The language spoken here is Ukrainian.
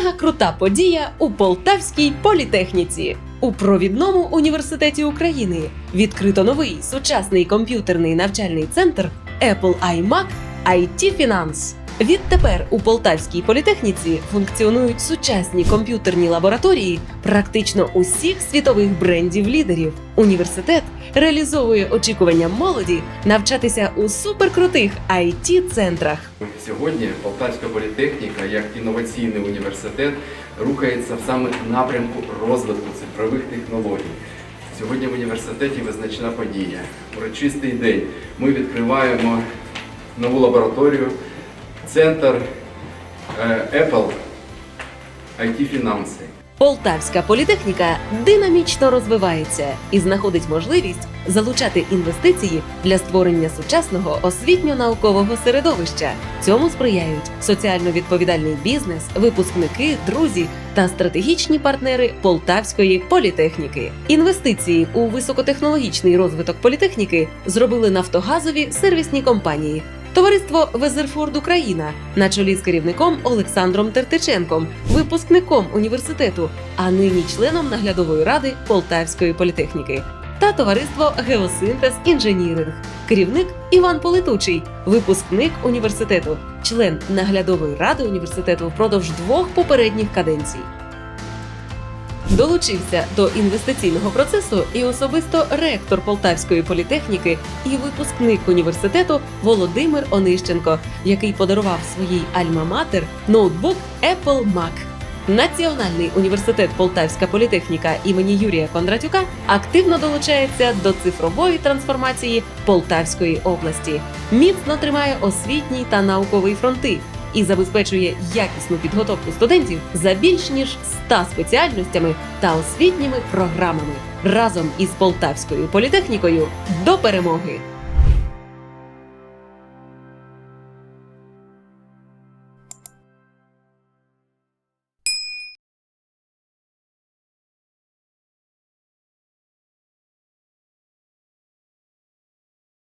суперкрута подія у Полтавській політехніці. У провідному університеті України відкрито новий сучасний комп'ютерний навчальний центр Apple iMac IT Finance. Відтепер у Полтавській політехніці функціонують сучасні комп'ютерні лабораторії практично усіх світових брендів лідерів. Університет реалізовує очікування молоді навчатися у суперкрутих it центрах Сьогодні Полтавська політехніка як інноваційний університет рухається в саме напрямку розвитку цифрових технологій. Сьогодні в університеті визначна подія. Урочистий день. Ми відкриваємо нову лабораторію, центр е, Apple IT Фінанси. Полтавська політехніка динамічно розвивається і знаходить можливість залучати інвестиції для створення сучасного освітньо-наукового середовища. Цьому сприяють соціально відповідальний бізнес, випускники, друзі та стратегічні партнери Полтавської політехніки. Інвестиції у високотехнологічний розвиток політехніки зробили нафтогазові сервісні компанії. Товариство Везерфорд Україна на чолі з керівником Олександром Тертиченком, випускником університету, а нині членом наглядової ради Полтавської політехніки, та товариство Геосинтез Інженіринг, керівник Іван Полетучий, випускник університету, член наглядової ради університету впродовж двох попередніх каденцій. Долучився до інвестиційного процесу і особисто ректор Полтавської політехніки і випускник університету Володимир Онищенко, який подарував своїй альма-матер ноутбук Apple Mac. Національний університет Полтавська політехніка імені Юрія Кондратюка активно долучається до цифрової трансформації Полтавської області, міцно тримає освітній та науковий фронти і забезпечує якісну підготовку студентів за більш ніж 100 спеціальностями та освітніми програмами разом із Полтавською політехнікою до перемоги.